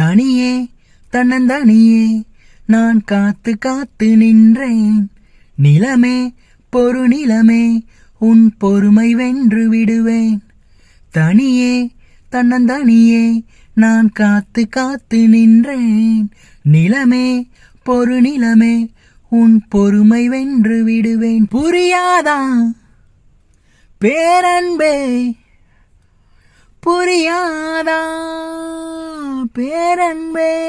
தனியே தன்னந்தனியே நான் காத்து காத்து நின்றேன். நிலமே பொறு நிலமே உன் பொறுமை வென்று விடுவேன். தனியே தன்னந்தனியே நான் காத்து காத்து நின்றேன். நிலமே பொறு நிலமே உன் பொறுமை வென்று விடுவேன். புரியாதா? பேரன்பே புரியாதா? பேரன்பே.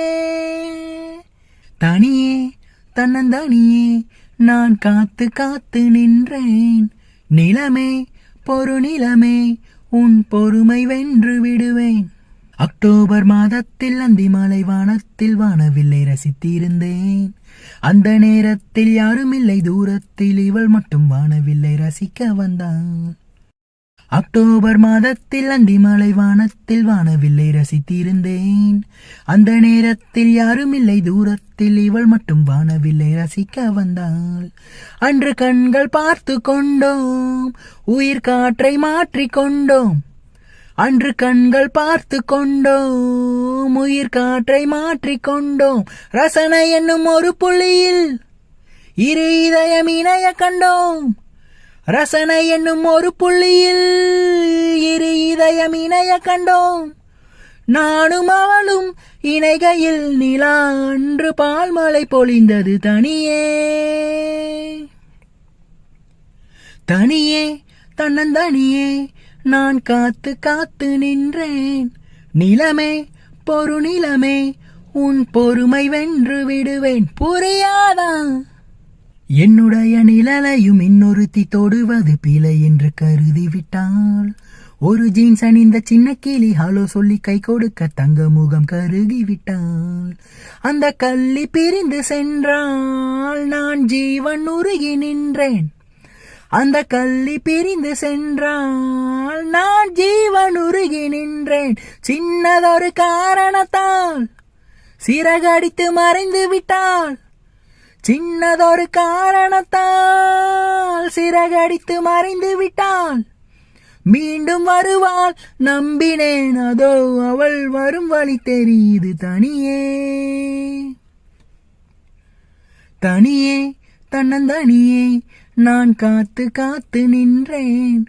தனியே தன்னந்தனியே நான் காத்து காத்து நின்றேன். நிலமே பொறு நிலமே உன் பொறுமை வென்று விடுவேன். அக்டோபர் மாதத்தில் அந்திமலை வானத்தில் வானவில்லை ரசித்திருந்தேன். அந்த நேரத்தில் யாருமில்லை தூரத்தில் இவள் மட்டும் வானவில்லை ரசிக்க வந்தான். அக்டோபர் மாதத்தில் அந்திமலை வானத்தில் வானவில்லை ரசித்திருந்தேன். அந்த நேரத்தில் யாருமில்லை தூரத்தில் இவள் மட்டும் வானவில்லை ரசிக்க வந்தாள். அன்று கண்கள் பார்த்து கொண்டோம் உயிர் காற்றை மாற்றிக் கொண்டோம். அன்று கண்கள் பார்த்து கொண்டோம் உயிர் காற்றை மாற்றிக்கொண்டோம் ரசனை என்னும் ஒரு புள்ளியில் இரு இதயம் இணைய கண்டோம். ரசனை என்னும் ஒரு புள்ளியில் இரு இதயம் இணைய கண்டோம். நானும் அவளும் இணைகையில் நிலா அன்று பால்மலை பொழிந்தது தனியே. தனியே தன்னந்தனியே நான் காத்து காத்து நின்றேன். நிலமே பொறு நிலமே உன் பொறுமை வென்று விடுவேன். புரியாதா? என்னுடைய நிழலையும் இன்னொருத்தி தொடுவது பிழை என்று கருதி விட்டாள். ஒரு ஜீன்ஸ் அணிந்த சின்ன கிளி ஹலோ சொல்லி கை கொடுக்க தங்க முகம் கருகி விட்டாள். அந்த கள்ளி பிரிந்து சென்றாள். நான் ஜீவன் உருகி நின்றேன். அந்த கள்ளி பிரிந்து சென்றாள். நான் ஜீவன் உருகி நின்றேன். சின்னதொரு காரணத்தால். சிறகடித்து மறைந்து விட்டாள். சின்னதொரு காரணத்தால் சிறகடித்து மறைந்து விட்டாள். மீண்டும் வருவாள் நம்பினேன் அதோ அவள் வரும் வழி தெரியுது தனியே. தனியே தன்னந்தனியே நான் காத்து காத்து நின்றேன்.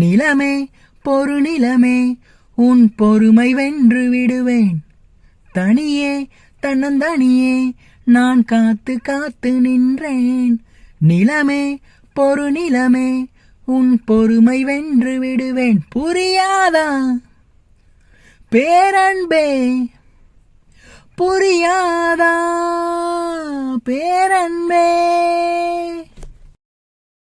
நிலமே பொறு நிலமே உன் பொறுமை வென்று விடுவேன். தனியே தன்னந்தனியே நான் காத்து காத்து நின்றேன். நிலமே பொறு நிலமே உன் பொறுமை வென்று விடுவேன். புரியாதா? பேரன்பே புரியாதா? பேரன்பே.